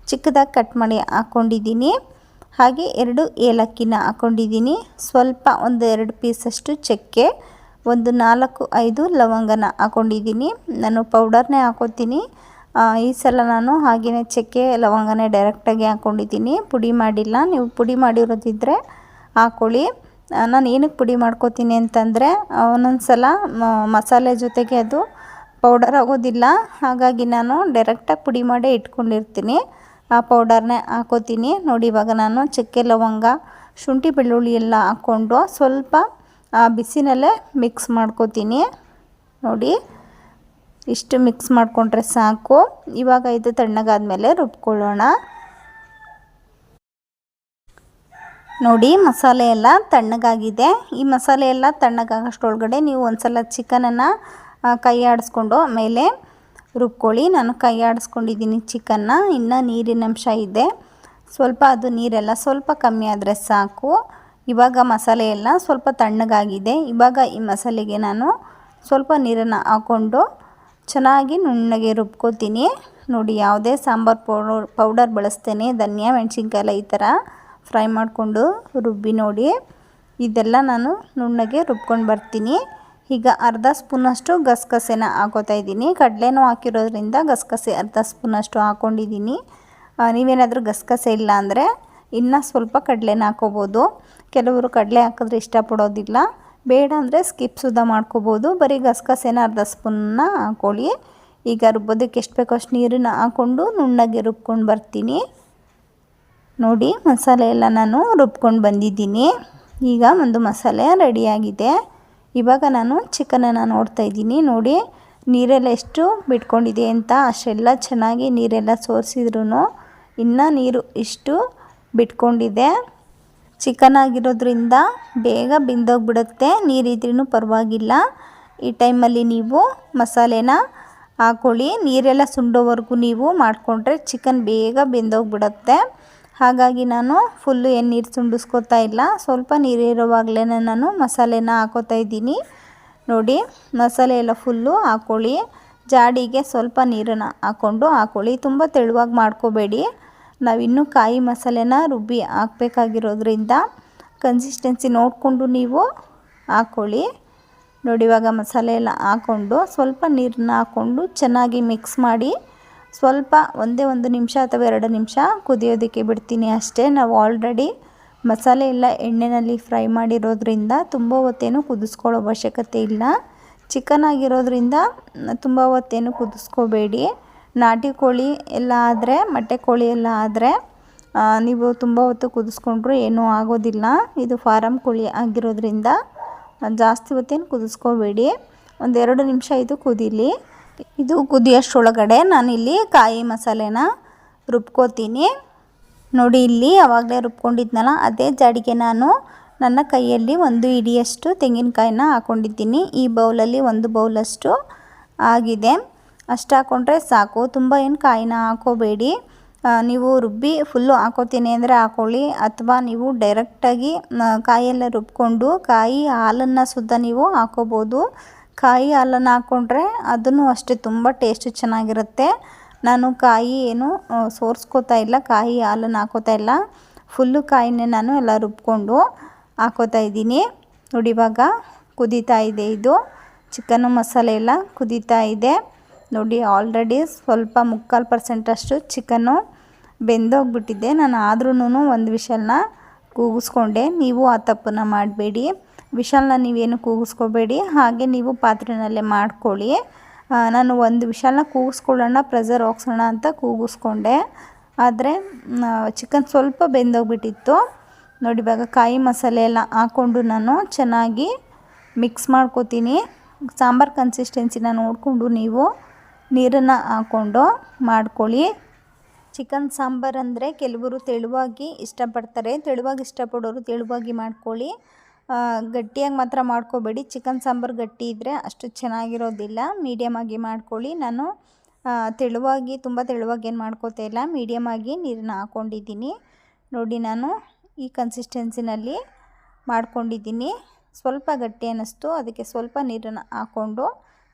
ಚಿಕ್ಕದಾಗಿ ಕಟ್ ಮಾಡಿ ಹಾಕ್ಕೊಂಡಿದ್ದೀನಿ. ಹಾಗೆ ಎರಡು ಏಲಕ್ಕಿನ ಹಾಕ್ಕೊಂಡಿದ್ದೀನಿ. ಸ್ವಲ್ಪ ಒಂದು ಎರಡು ಪೀಸಷ್ಟು ಚಕ್ಕೆ, ಒಂದು ನಾಲ್ಕು ಐದು ಲವಂಗನ ಹಾಕ್ಕೊಂಡಿದ್ದೀನಿ. ನಾನು ಪೌಡರ್ನೇ ಹಾಕೋತೀನಿ. ಈ ಸಲ ನಾನು ಹಾಗೆಯೇ ಚಕ್ಕೆ, ಲವಂಗನೇ ಡೈರೆಕ್ಟಾಗಿ ಹಾಕ್ಕೊಂಡಿದ್ದೀನಿ. ಪುಡಿ ಮಾಡಿಲ್ಲ. ನೀವು ಪುಡಿ ಮಾಡಿರೋದಿದ್ದರೆ ಹಾಕ್ಕೊಳ್ಳಿ ನಾನು ಏನಕ್ಕೆ ಪುಡಿ ಮಾಡ್ಕೋತೀನಿ ಅಂತಂದರೆ ಒಂದೊಂದು ಸಲ ಮಸಾಲೆ ಜೊತೆಗೆ ಅದು ಪೌಡರ್ ಆಗೋದಿಲ್ಲ. ಹಾಗಾಗಿ ನಾನು ಡೈರೆಕ್ಟಾಗಿ ಪುಡಿ ಮಾಡೇ ಇಟ್ಕೊಂಡಿರ್ತೀನಿ. ಆ ಪೌಡರ್ನೇ ಹಾಕೋತೀನಿ. ನೋಡಿ, ಇವಾಗ ನಾನು ಚಕ್ಕೆ, ಲವಂಗ, ಶುಂಠಿ, ಬೆಳ್ಳುಳ್ಳಿ ಎಲ್ಲ ಹಾಕ್ಕೊಂಡು ಸ್ವಲ್ಪ ಬಿಸಿನಲ್ಲೇ ಮಿಕ್ಸ್ ಮಾಡ್ಕೋತೀನಿ. ನೋಡಿ, ಇಷ್ಟು ಮಿಕ್ಸ್ ಮಾಡಿಕೊಂಡ್ರೆ ಸಾಕು. ಇವಾಗ ಇದು ತಣ್ಣಗಾದ್ಮೇಲೆ ರುಬ್ಕೊಳ್ಳೋಣ. ನೋಡಿ, ಮಸಾಲೆ ಎಲ್ಲ ತಣ್ಣಗಾಗಿದೆ. ಈ ಮಸಾಲೆ ಎಲ್ಲ ತಣ್ಣಗಾಗೋಷ್ಟೊಳಗಡೆ ನೀವು ಒಂದು ಸಲ ಚಿಕನನ್ನು ಕೈ ಆಡಿಸ್ಕೊಂಡು ಮೇಲೆ ರುಬ್ಕೊಳ್ಳಿ. ನಾನು ಕೈ ಆಡಿಸ್ಕೊಂಡಿದ್ದೀನಿ ಚಿಕನ್ನ. ಇನ್ನು ನೀರಿನ ಅಂಶ ಇದೆ. ಸ್ವಲ್ಪ ಅದು ನೀರೆಲ್ಲ ಸ್ವಲ್ಪ ಕಮ್ಮಿ ಆದರೆ ಸಾಕು. ಇವಾಗ ಮಸಾಲೆ ಎಲ್ಲ ಸ್ವಲ್ಪ ತಣ್ಣಗಾಗಿದೆ. ಇವಾಗ ಈ ಮಸಾಲೆಗೆ ನಾನು ಸ್ವಲ್ಪ ನೀರನ್ನು ಹಾಕ್ಕೊಂಡು ಚೆನ್ನಾಗಿ ನುಣ್ಣಗೆ ರುಬ್ಕೋತೀನಿ. ನೋಡಿ, ಯಾವುದೇ ಸಾಂಬಾರು ಪೌಡರ್ ಪೌಡರ್ ಬಳಸ್ತೇನೆ. ಧನಿಯಾ, ಮೆಣಸಿನ್ಕಾಯಿ ಈ ಥರ ಫ್ರೈ ಮಾಡಿಕೊಂಡು ರುಬ್ಬಿ ನೋಡಿ. ಇದೆಲ್ಲ ನಾನು ನುಣ್ಣಗೆ ರುಬ್ಕೊಂಡು ಬರ್ತೀನಿ. ಈಗ ಅರ್ಧ ಸ್ಪೂನಷ್ಟು ಗಸಗಸೆನ ಹಾಕೋತಾ ಇದ್ದೀನಿ. ಕಡಲೆನೂ ಹಾಕಿರೋದ್ರಿಂದ ಗಸಗಸೆ ಅರ್ಧ ಸ್ಪೂನಷ್ಟು ಹಾಕ್ಕೊಂಡಿದ್ದೀನಿ ನೀವೇನಾದರೂ ಗಸಗಸೆ ಇಲ್ಲ ಅಂದರೆ ಇನ್ನು ಸ್ವಲ್ಪ ಕಡಲೆನ ಹಾಕೋಬೋದು. ಕೆಲವರು ಕಡಲೆ ಹಾಕಿದ್ರೆ ಇಷ್ಟಪಡೋದಿಲ್ಲ. ಬೇಡ ಅಂದರೆ ಸ್ಕಿಪ್ ಸುದ ಮಾಡ್ಕೋಬೋದು. ಬರೀ ಗಸಗಸೆನ ಅರ್ಧ ಸ್ಪೂನ್ನ ಹಾಕ್ಕೊಳ್ಳಿ ಈಗ ರುಬ್ಬೋದಕ್ಕೆ ಎಷ್ಟು ಬೇಕೋ ಅಷ್ಟು ನೀರನ್ನ ಹಾಕ್ಕೊಂಡು ನುಣ್ಣಗೆ ರುಬ್ಕೊಂಡು ಬರ್ತೀನಿ. ನೋಡಿ ಮಸಾಲೆ ಎಲ್ಲ ನಾನು ರುಬ್ಕೊಂಡು ಬಂದಿದ್ದೀನಿ. ಈಗ ಒಂದು ಮಸಾಲೆ ರೆಡಿಯಾಗಿದೆ ಇವಾಗ ನಾನು ಚಿಕನನ್ನು ನೋಡ್ತಾ ಇದ್ದೀನಿ. ನೋಡಿ, ನೀರೆಲ್ಲ ಎಷ್ಟು ಬಿಟ್ಕೊಂಡಿದೆ ಅಂತ. ಅಷ್ಟೆಲ್ಲ ಚೆನ್ನಾಗಿ ನೀರೆಲ್ಲ ಸೋರಿಸಿದ್ರು ಇನ್ನು ನೀರು ಇಷ್ಟು ಬಿಟ್ಕೊಂಡಿದೆ. ಚಿಕನ್ ಆಗಿರೋದ್ರಿಂದ ಬೇಗ ಬೆಂದೋಗ್ಬಿಡುತ್ತೆ. ನೀರಿದ್ರೂ ಪರವಾಗಿಲ್ಲ. ಈ ಟೈಮಲ್ಲಿ ನೀವು ಮಸಾಲೆನ ಹಾಕೊಳ್ಳಿ. ನೀರೆಲ್ಲ ಸುಂಡೋವರೆಗೂ ನೀವು ಮಾಡಿಕೊಂಡ್ರೆ ಚಿಕನ್ ಬೇಗ ಬೆಂದೋಗ್ಬಿಡುತ್ತೆ. ಹಾಗಾಗಿ ನಾನು ಫುಲ್ಲು ಏನು ನೀರು ತುಂಬಿಸ್ಕೊತಾ ಇಲ್ಲ. ಸ್ವಲ್ಪ ನೀರಿರುವಾಗಲೇ ನಾನು ಮಸಾಲೆನ ಹಾಕೋತಾ ಇದ್ದೀನಿ. ನೋಡಿ, ಮಸಾಲೆ ಎಲ್ಲ ಫುಲ್ಲು ಹಾಕ್ಕೊಳ್ಳಿ ಜಾಡಿಗೆ ಸ್ವಲ್ಪ ನೀರನ್ನು ಹಾಕ್ಕೊಂಡು ಹಾಕ್ಕೊಳ್ಳಿ ತುಂಬ ತೆಳುವಾಗಿ ಮಾಡ್ಕೋಬೇಡಿ. ನಾವಿನ್ನೂ ಕಾಯಿ ಮಸಾಲೆನ ರುಬ್ಬಿ ಹಾಕಬೇಕಾಗಿರೋದ್ರಿಂದ ಕನ್ಸಿಸ್ಟೆನ್ಸಿ ನೋಡಿಕೊಂಡು ನೀವು ಹಾಕ್ಕೊಳ್ಳಿ ನೋಡಿ, ಇವಾಗ ಮಸಾಲೆ ಎಲ್ಲ ಹಾಕ್ಕೊಂಡು ಸ್ವಲ್ಪ ನೀರನ್ನ ಹಾಕ್ಕೊಂಡು ಚೆನ್ನಾಗಿ ಮಿಕ್ಸ್ ಮಾಡಿ ಸ್ವಲ್ಪ ಒಂದೇ ಒಂದು ನಿಮಿಷ ಅಥವಾ ಎರಡು ನಿಮಿಷ ಕುದಿಯೋದಕ್ಕೆ ಬಿಡ್ತೀನಿ ಅಷ್ಟೇ. ನಾವು ಆಲ್ರೆಡಿ ಮಸಾಲೆ ಎಲ್ಲ ಎಣ್ಣೆಯಲ್ಲಿ ಫ್ರೈ ಮಾಡಿರೋದ್ರಿಂದ ತುಂಬ ಹೊತ್ತೇನು ಕುದಿಸ್ಕೊಳ್ಳೋ ಅವಶ್ಯಕತೆ ಇಲ್ಲ. ಚಿಕನ್ ಆಗಿರೋದ್ರಿಂದ ತುಂಬ ಹೊತ್ತೇನು ಕುದಿಸ್ಕೋಬೇಡಿ. ನಾಟಿ ಕೋಳಿ ಎಲ್ಲ ಆದರೆ, ಮೊಟ್ಟೆ ಕೋಳಿ ಎಲ್ಲ ಆದರೆ ನೀವು ತುಂಬ ಹೊತ್ತು ಕುದಿಸ್ಕೊಂಡ್ರು ಏನೂ ಆಗೋದಿಲ್ಲ. ಇದು ಫಾರಮ್ ಕೋಳಿ ಆಗಿರೋದ್ರಿಂದ ಜಾಸ್ತಿ ಹೊತ್ತೇನು ಕುದಿಸ್ಕೋಬೇಡಿ. ಒಂದೆರಡು ನಿಮಿಷ ಇದು ಕುದೀಲಿ. ಇದು ಕುದಿಯೋಷ್ಟರೊಳಗಡೆ ನಾನಿಲ್ಲಿ ಕಾಯಿ ಮಸಾಲೆನ ರುಬ್ಕೋತೀನಿ. ನೋಡಿ ಇಲ್ಲಿ ಆವಾಗಲೇ ರುಬ್ಕೊಂಡಿದ್ನಲ್ಲ, ಅದೇ ಜಾಡಿಗೆ ನಾನು ನನ್ನ ಕೈಯಲ್ಲಿ ಒಂದು ಇಡಿಯಷ್ಟು ತೆಂಗಿನಕಾಯಿನ ಹಾಕ್ಕೊಂಡಿದ್ದೀನಿ ಈ ಬೌಲಲ್ಲಿ ಒಂದು ಬೌಲಷ್ಟು ಆಗಿದೆ. ಅಷ್ಟು ಹಾಕ್ಕೊಂಡ್ರೆ ಸಾಕು. ತುಂಬ ಏನು ಕಾಯಿನ ಹಾಕೋಬೇಡಿ. ನೀವು ರುಬ್ಬಿ ಫುಲ್ಲು ಹಾಕೋತೀನಿ ಅಂದರೆ ಹಾಕೊಳ್ಳಿ. ಅಥವಾ ನೀವು ಡೈರೆಕ್ಟಾಗಿ ಕಾಯೆಲ್ಲ ರುಬ್ಕೊಂಡು ಕಾಯಿ ಹಾಲನ್ನು ಸುದ್ದ ನೀವು ಹಾಕೋಬೋದು. ಕಾಯಿ ಹಾಲನ್ನು ಹಾಕ್ಕೊಂಡ್ರೆ ಅದನ್ನು ಅಷ್ಟೇ ತುಂಬ ಟೇಸ್ಟ್ ಚೆನ್ನಾಗಿರುತ್ತೆ. ನಾನು ಕಾಯಿ ಏನು ಸೋರ್ಸ್ಕೋತಾ ಇಲ್ಲ, ಕಾಯಿ ಹಾಲನ್ನು ಹಾಕೋತಾ ಇಲ್ಲ. ಫುಲ್ಲು ಕಾಯಿನೇ ನಾನು ಎಲ್ಲ ರುಬ್ಕೊಂಡು ಹಾಕೋತಾ ಇದ್ದೀನಿ. ನೋಡಿ ಇವಾಗ ಕುದೀತಾ ಇದೆ ಇದು. ಚಿಕನು ಮಸಾಲೆ ಎಲ್ಲ ಕುದೀತಾ ಇದೆ. ನೋಡಿ ಆಲ್ರೆಡಿ ಸ್ವಲ್ಪ ಮುಕ್ಕಾಲು ಪರ್ಸೆಂಟಷ್ಟು ಚಿಕನು ಬೆಂದೋಗ್ಬಿಟ್ಟಿದ್ದೆ ನಾನು ಆದ್ರೂ ಒಂದು ವಿಷಲನ್ನ ಕೂಗಿಸ್ಕೊಂಡೆ. ನೀವು ಆ ತಪ್ಪನ್ನು ಮಾಡಬೇಡಿ. ವಿಷಲ್ನ ನೀವೇನು ಕೂಗಿಸ್ಕೋಬೇಡಿ, ಹಾಗೆ ನೀವು ಪಾತ್ರೆನಲ್ಲೇ ಮಾಡ್ಕೊಳ್ಳಿ. ನಾನು ಒಂದು ವಿಶಾಲನ್ನ ಕೂಗಿಸ್ಕೊಳ್ಳೋಣ, ಪ್ರೆಸರ್ ಹೋಗ್ಸೋಣ ಅಂತ ಕೂಗಿಸ್ಕೊಂಡೆ. ಆದರೆ ಚಿಕನ್ ಸ್ವಲ್ಪ ಬೆಂದೋಗ್ಬಿಟ್ಟಿತ್ತು. ನೋಡಿ, ಇವಾಗ ಕಾಯಿ ಮಸಾಲೆ ಎಲ್ಲ ಹಾಕ್ಕೊಂಡು ನಾನು ಚೆನ್ನಾಗಿ ಮಿಕ್ಸ್ ಮಾಡ್ಕೋತೀನಿ. ಸಾಂಬಾರು ಕನ್ಸಿಸ್ಟೆನ್ಸಿನ ನೋಡಿಕೊಂಡು ನೀವು ನೀರನ್ನು ಹಾಕ್ಕೊಂಡು ಮಾಡ್ಕೊಳ್ಳಿ. ಚಿಕನ್ ಸಾಂಬಾರು ಅಂದರೆ ಕೆಲವರು ತೆಳುವಾಗಿ ಇಷ್ಟಪಡ್ತಾರೆ. ತೆಳುವಾಗಿ ಇಷ್ಟಪಡೋರು ತೆಳುವಾಗಿ ಮಾಡ್ಕೊಳ್ಳಿ. ಗಟ್ಟಿಯಾಗಿ ಮಾತ್ರ ಮಾಡ್ಕೋಬೇಡಿ. ಚಿಕನ್ ಸಾಂಬಾರು ಗಟ್ಟಿ ಇದ್ದರೆ ಅಷ್ಟು ಚೆನ್ನಾಗಿರೋದಿಲ್ಲ. ಮೀಡಿಯಮಾಗಿ ಮಾಡ್ಕೊಳ್ಳಿ. ನಾನು ತೆಳುವಾಗಿ, ತುಂಬ ತೆಳುವಾಗಿ ಏನು ಮಾಡ್ಕೋತಾ ಇಲ್ಲ. ಮೀಡಿಯಮಾಗಿ ನೀರನ್ನ ಹಾಕ್ಕೊಂಡಿದ್ದೀನಿ ನೋಡಿ ನಾನು ಈ ಕನ್ಸಿಸ್ಟೆನ್ಸಿನಲ್ಲಿ ಮಾಡ್ಕೊಂಡಿದ್ದೀನಿ. ಸ್ವಲ್ಪ ಗಟ್ಟಿ ಅನ್ನಿಸ್ತು. ಅದಕ್ಕೆ ಸ್ವಲ್ಪ ನೀರನ್ನು ಹಾಕ್ಕೊಂಡು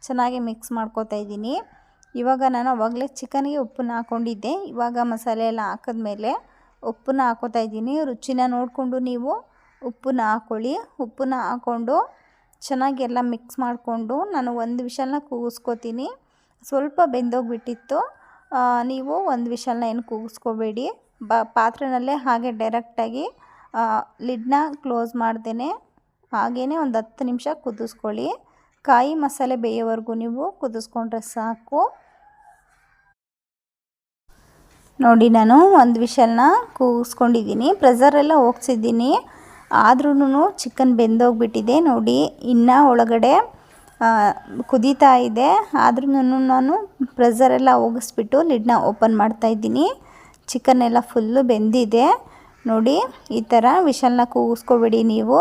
ಚೆನ್ನಾಗಿ ಮಿಕ್ಸ್ ಮಾಡ್ಕೋತಾ ಇದ್ದೀನಿ. ಇವಾಗ ನಾನು ಅವಾಗಲೇ ಚಿಕನ್ಗೆ ಉಪ್ಪನ್ನ ಹಾಕ್ಕೊಂಡಿದ್ದೆ ಇವಾಗ ಮಸಾಲೆ ಎಲ್ಲ ಹಾಕಿದ್ಮೇಲೆ ಉಪ್ಪನ್ನ ಹಾಕೋತಾ ಇದ್ದೀನಿ. ರುಚಿನ ನೋಡಿಕೊಂಡು ನೀವು ಉಪ್ಪನ್ನ ಹಾಕ್ಕೊಳ್ಳಿ ಉಪ್ಪನ್ನ ಹಾಕ್ಕೊಂಡು ಚೆನ್ನಾಗಿ ಎಲ್ಲ ಮಿಕ್ಸ್ ಮಾಡಿಕೊಂಡು ನಾನು ಒಂದು ವಿಷಲನ್ನ ಕೂಗಿಸ್ಕೋತೀನಿ. ಸ್ವಲ್ಪ ಬೆಂದೋಗಿಬಿಟ್ಟಿತ್ತು. ನೀವು ಒಂದು ವಿಷಲನ್ನ ಏನು ಕೂಗಿಸ್ಕೋಬೇಡಿ. ಬ, ಪಾತ್ರೆನಲ್ಲೇ ಹಾಗೆ ಡೈರೆಕ್ಟಾಗಿ ಲಿಡ್ನ ಕ್ಲೋಸ್ ಮಾಡ್ದೇ ಹಾಗೆಯೇ ಒಂದು ಹತ್ತು ನಿಮಿಷ ಕುದಿಸ್ಕೊಳ್ಳಿ. ಕಾಯಿ ಮಸಾಲೆ ಬೇಯೋವರೆಗೂ ನೀವು ಕುದಿಸ್ಕೊಂಡ್ರೆ ಸಾಕು. ನೋಡಿ ನಾನು ಒಂದು ವಿಷಲನ್ನ ಕೂಗಿಸ್ಕೊಂಡಿದ್ದೀನಿ. ಪ್ರೆಸರೆಲ್ಲ ಹೋಗ್ಸಿದ್ದೀನಿ. ಆದ್ರೂ ಚಿಕನ್ ಬೆಂದೋಗ್ಬಿಟ್ಟಿದೆ ನೋಡಿ. ಇನ್ನು ಒಳಗಡೆ ಕುದೀತಾ ಇದೆ. ಆದ್ರೂ ನಾನು ಪ್ರೆಸರೆಲ್ಲ ಹೋಗಿಸ್ಬಿಟ್ಟು ಲಿಡ್ನ ಓಪನ್ ಮಾಡ್ತಾಯಿದ್ದೀನಿ ಚಿಕನ್ ಎಲ್ಲ ಫುಲ್ಲು ಬೆಂದಿದೆ. ನೋಡಿ, ಈ ಥರ ವಿಶಲ್ನ ಕೂಗಿಸ್ಕೊಬೇಡಿ ನೀವು.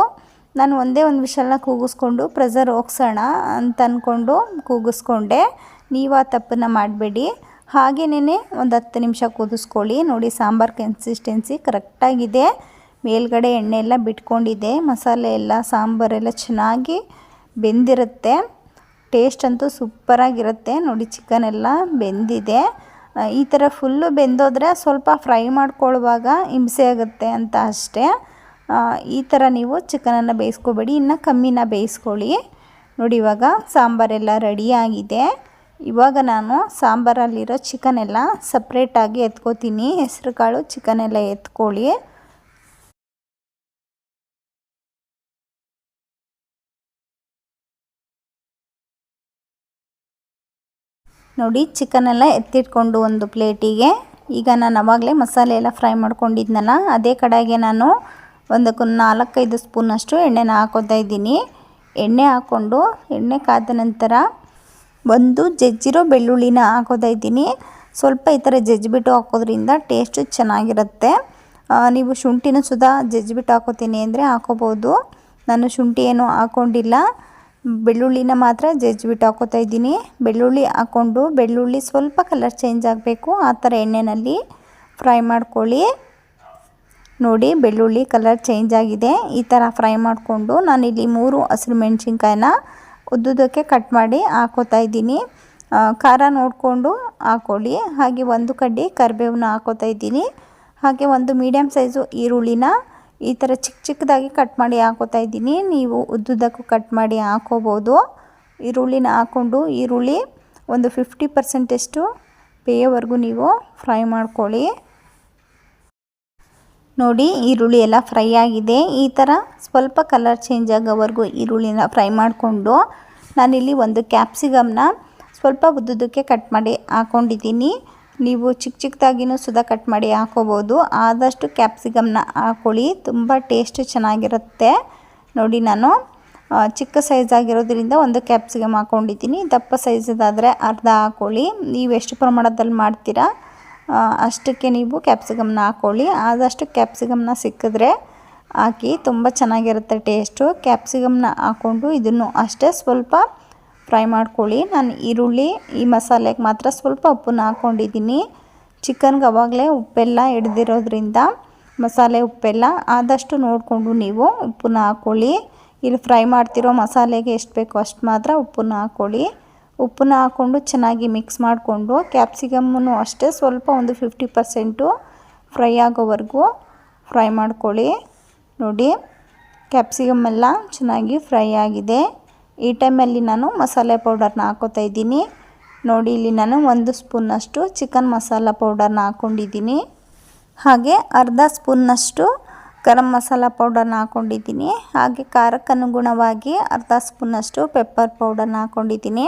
ನಾನು ಒಂದೇ ಒಂದು ವಿಷಲ್ನ ಕೂಗಿಸ್ಕೊಂಡು ಪ್ರೆಸರ್ ಹೋಗ್ಸೋಣ ಅಂತ ಅಂದ್ಕೊಂಡು ಕೂಗಿಸ್ಕೊಂಡೆ. ನೀವು ಆ ತಪ್ಪನ್ನು ಮಾಡಬೇಡಿ. ಹಾಗೆಯೇ ಒಂದು ಹತ್ತು ನಿಮಿಷ ಕುದಿಸ್ಕೊಳ್ಳಿ ನೋಡಿ, ಸಾಂಬಾರು ಕನ್ಸಿಸ್ಟೆನ್ಸಿ ಕರೆಕ್ಟಾಗಿದೆ ಮೇಲ್ಗಡೆ ಎಣ್ಣೆ ಎಲ್ಲ ಬಿಟ್ಕೊಂಡಿದೆ. ಮಸಾಲೆ ಎಲ್ಲ ಸಾಂಬಾರೆಲ್ಲ ಚೆನ್ನಾಗಿ ಬೆಂದಿರುತ್ತೆ. ಟೇಸ್ಟ್ ಅಂತೂ ಸೂಪರಾಗಿರುತ್ತೆ. ನೋಡಿ ಚಿಕನ್ ಎಲ್ಲ ಬೆಂದಿದೆ. ಈ ಥರ ಫುಲ್ಲು ಬೆಂದೋದ್ರೆ ಸ್ವಲ್ಪ ಫ್ರೈ ಮಾಡ್ಕೊಳ್ಳುವಾಗ ಹಿಂಸೆ ಆಗುತ್ತೆ ಅಂತ ಅಷ್ಟೇ. ಈ ಥರ ನೀವು ಚಿಕನನ್ನು ಬೇಯಿಸ್ಕೋಬೇಡಿ. ಇನ್ನು ಕಮ್ಮಿನ ಬೇಯಿಸ್ಕೊಳ್ಳಿ. ನೋಡಿ, ಇವಾಗ ಸಾಂಬಾರೆಲ್ಲ ರೆಡಿಯಾಗಿದೆ ಇವಾಗ ನಾನು ಸಾಂಬಾರಲ್ಲಿರೋ ಚಿಕನ್ ಎಲ್ಲ ಸಪ್ರೇಟಾಗಿ ಎತ್ಕೋತೀನಿ. ಹೆಸರು ಕಾಳು ಚಿಕನ್ ಎಲ್ಲ ಎತ್ಕೊಳ್ಳಿ. ನೋಡಿ ಚಿಕನೆಲ್ಲ ಎತ್ತಿಟ್ಕೊಂಡು ಒಂದು ಪ್ಲೇಟಿಗೆ. ಈಗ ನಾನು ಅವಾಗಲೇ ಮಸಾಲೆ ಎಲ್ಲ ಫ್ರೈ ಮಾಡ್ಕೊಂಡಿದ್ನಲ್ಲ, ಅದೇ ಕಡೆಗೆ ನಾನು ಒಂದಕ್ಕೆ ನಾಲ್ಕೈದು ಸ್ಪೂನಷ್ಟು ಎಣ್ಣೆನ ಹಾಕೋತಾ ಇದ್ದೀನಿ. ಎಣ್ಣೆ ಹಾಕ್ಕೊಂಡು, ಎಣ್ಣೆ ಕಾದ ನಂತರ ಒಂದು ಜಜ್ಜಿರೋ ಬೆಳ್ಳುಳ್ಳಿನ ಹಾಕೋತಾ ಇದ್ದೀನಿ. ಸ್ವಲ್ಪ ಈ ಥರ ಜಜ್ಜಿಬಿಟ್ಟು ಹಾಕೋದ್ರಿಂದ ಟೇಸ್ಟು ಚೆನ್ನಾಗಿರುತ್ತೆ. ನೀವು ಶುಂಠಿನೂ ಸುಧಾ ಜಜ್ಜಿಬಿಟ್ಟು ಹಾಕೋತೀನಿ ಅಂದರೆ ಹಾಕೋಬೋದು. ನಾನು ಶುಂಠಿ ಏನು ಹಾಕ್ಕೊಂಡಿಲ್ಲ ಬೆಳ್ಳುಳ್ಳಿನ ಮಾತ್ರ ಜಜ್ಜಿಬಿಟ್ಟು ಹಾಕೋತಾ ಇದ್ದೀನಿ. ಬೆಳ್ಳುಳ್ಳಿ ಹಾಕ್ಕೊಂಡು ಬೆಳ್ಳುಳ್ಳಿ ಸ್ವಲ್ಪ ಕಲರ್ ಚೇಂಜ್ ಆಗಬೇಕು. ಆ ಥರ ಎಣ್ಣೆಯಲ್ಲಿ ಫ್ರೈ ಮಾಡ್ಕೊಳ್ಳಿ. ನೋಡಿ ಬೆಳ್ಳುಳ್ಳಿ ಕಲರ್ ಚೇಂಜ್ ಆಗಿದೆ. ಈ ಥರ ಫ್ರೈ ಮಾಡಿಕೊಂಡು ನಾನಿಲ್ಲಿ ಮೂರು ಹಸಿರು ಮೆಣಸಿನ್ಕಾಯಿನ ಉದ್ದುದಕ್ಕೆ ಕಟ್ ಮಾಡಿ ಹಾಕೋತಾ ಇದ್ದೀನಿ. ಖಾರ ನೋಡಿಕೊಂಡು ಹಾಕ್ಕೊಳ್ಳಿ ಹಾಗೆ ಒಂದು ಕಡ್ಡಿ ಕರಿಬೇವನ್ನ ಹಾಕೋತಾ ಇದ್ದೀನಿ. ಹಾಗೆ ಒಂದು ಮೀಡಿಯಮ್ ಸೈಜು ಈರುಳ್ಳಿನ ಈ ಥರ ಚಿಕ್ಕ ಚಿಕ್ಕದಾಗಿ ಕಟ್ ಮಾಡಿ ಹಾಕೋತಾ ಇದ್ದೀನಿ. ನೀವು ಉದ್ದುದ್ದಕ್ಕೂ ಕಟ್ ಮಾಡಿ ಹಾಕೋಬೋದು. ಈರುಳ್ಳಿನ ಹಾಕ್ಕೊಂಡು ಈರುಳ್ಳಿ ಒಂದು ಫಿಫ್ಟಿ ಪರ್ಸೆಂಟಷ್ಟು ಬೇಯೋವರೆಗೂ ನೀವು ಫ್ರೈ ಮಾಡ್ಕೊಳ್ಳಿ. ನೋಡಿ, ಈರುಳ್ಳಿ ಎಲ್ಲ ಫ್ರೈ ಆಗಿದೆ. ಈ ಥರ ಸ್ವಲ್ಪ ಕಲರ್ ಚೇಂಜ್ ಆಗೋವರೆಗೂ ಈರುಳ್ಳಿನ ಫ್ರೈ ಮಾಡಿಕೊಂಡು ನಾನಿಲ್ಲಿ ಒಂದು ಕ್ಯಾಪ್ಸಿಕಮ್ನ ಸ್ವಲ್ಪ ಉದ್ದುದ್ದಕ್ಕೆ ಕಟ್ ಮಾಡಿ ಹಾಕ್ಕೊಂಡಿದ್ದೀನಿ ನೀವು ಚಿಕ್ಕ ಚಿಕ್ಕದಾಗಿನೂ ಸುದಾ ಕಟ್ ಮಾಡಿ ಹಾಕೋಬೋದು. ಆದಷ್ಟು ಕ್ಯಾಪ್ಸಿಕಮ್ನ ಹಾಕ್ಕೊಳ್ಳಿ ತುಂಬ ಟೇಸ್ಟ್ ಚೆನ್ನಾಗಿರುತ್ತೆ. ನೋಡಿ ನಾನು ಚಿಕ್ಕ ಸೈಜ್ ಆಗಿರೋದ್ರಿಂದ ಒಂದು ಕ್ಯಾಪ್ಸಿಕಮ್ ಹಾಕ್ಕೊಂಡಿದ್ದೀನಿ ದಪ್ಪ ಸೈಜದಾದರೆ ಅರ್ಧ ಹಾಕೊಳ್ಳಿ ನೀವು ಎಷ್ಟು ಪ್ರಮಾಣದಲ್ಲಿ ಮಾಡ್ತೀರಾ ಅಷ್ಟಕ್ಕೆ ನೀವು ಕ್ಯಾಪ್ಸಿಕಮ್ನ ಹಾಕ್ಕೊಳ್ಳಿ ಆದಷ್ಟು ಕ್ಯಾಪ್ಸಿಕಮ್ನ ಸಿಕ್ಕಿದ್ರೆ ಹಾಕಿ ತುಂಬ ಚೆನ್ನಾಗಿರುತ್ತೆ ಟೇಸ್ಟು ಕ್ಯಾಪ್ಸಿಕಮ್ನ ಹಾಕ್ಕೊಂಡು ಇದನ್ನು ಅಷ್ಟೇ ಸ್ವಲ್ಪ ಫ್ರೈ ಮಾಡ್ಕೊಳ್ಳಿ. ನಾನು ಈರುಳ್ಳಿ, ಈ ಮಸಾಲೆಗೆ ಮಾತ್ರ ಸ್ವಲ್ಪ ಉಪ್ಪನ್ನ ಹಾಕ್ಕೊಂಡಿದ್ದೀನಿ ಚಿಕನ್ಗೆ ಅವಾಗಲೇ ಉಪ್ಪೆಲ್ಲ ಹಿಡ್ದಿರೋದ್ರಿಂದ ಮಸಾಲೆ ಉಪ್ಪೆಲ್ಲ ಆದಷ್ಟು ನೋಡಿಕೊಂಡು ನೀವು ಉಪ್ಪನ್ನ ಹಾಕ್ಕೊಳ್ಳಿ ಇಲ್ಲಿ ಫ್ರೈ ಮಾಡ್ತಿರೋ ಮಸಾಲೆಗೆ ಎಷ್ಟು ಬೇಕೋ ಅಷ್ಟು ಮಾತ್ರ ಉಪ್ಪನ್ನ ಹಾಕ್ಕೊಳ್ಳಿ ಉಪ್ಪನ್ನ ಹಾಕ್ಕೊಂಡು ಚೆನ್ನಾಗಿ ಮಿಕ್ಸ್ ಮಾಡಿಕೊಂಡು ಕ್ಯಾಪ್ಸಿಕಮ್ಮನ್ನು ಅಷ್ಟೇ ಸ್ವಲ್ಪ ಒಂದು ಫಿಫ್ಟಿ ಪರ್ಸೆಂಟು ಫ್ರೈ ಆಗೋವರೆಗೂ ಫ್ರೈ ಮಾಡ್ಕೊಳ್ಳಿ. ನೋಡಿ ಕ್ಯಾಪ್ಸಿಕಮ್ಮೆಲ್ಲ ಚೆನ್ನಾಗಿ ಫ್ರೈ ಆಗಿದೆ. ಈ ಟೈಮಲ್ಲಿ ನಾನು ಮಸಾಲೆ ಪೌಡರ್ನ ಹಾಕೋತಾ ಇದ್ದೀನಿ. ನೋಡಿ, ಇಲ್ಲಿ ನಾನು ಒಂದು ಸ್ಪೂನಷ್ಟು ಚಿಕನ್ ಮಸಾಲ ಪೌಡರ್ನ ಹಾಕ್ಕೊಂಡಿದ್ದೀನಿ ಹಾಗೆ ಅರ್ಧ ಸ್ಪೂನ್ನಷ್ಟು ಗರಂ ಮಸಾಲ ಪೌಡರ್ನ ಹಾಕ್ಕೊಂಡಿದ್ದೀನಿ ಹಾಗೆ ಖಾರಕ್ಕನುಗುಣವಾಗಿ ಅರ್ಧ ಸ್ಪೂನಷ್ಟು ಪೆಪ್ಪರ್ ಪೌಡರ್ನ ಹಾಕ್ಕೊಂಡಿದ್ದೀನಿ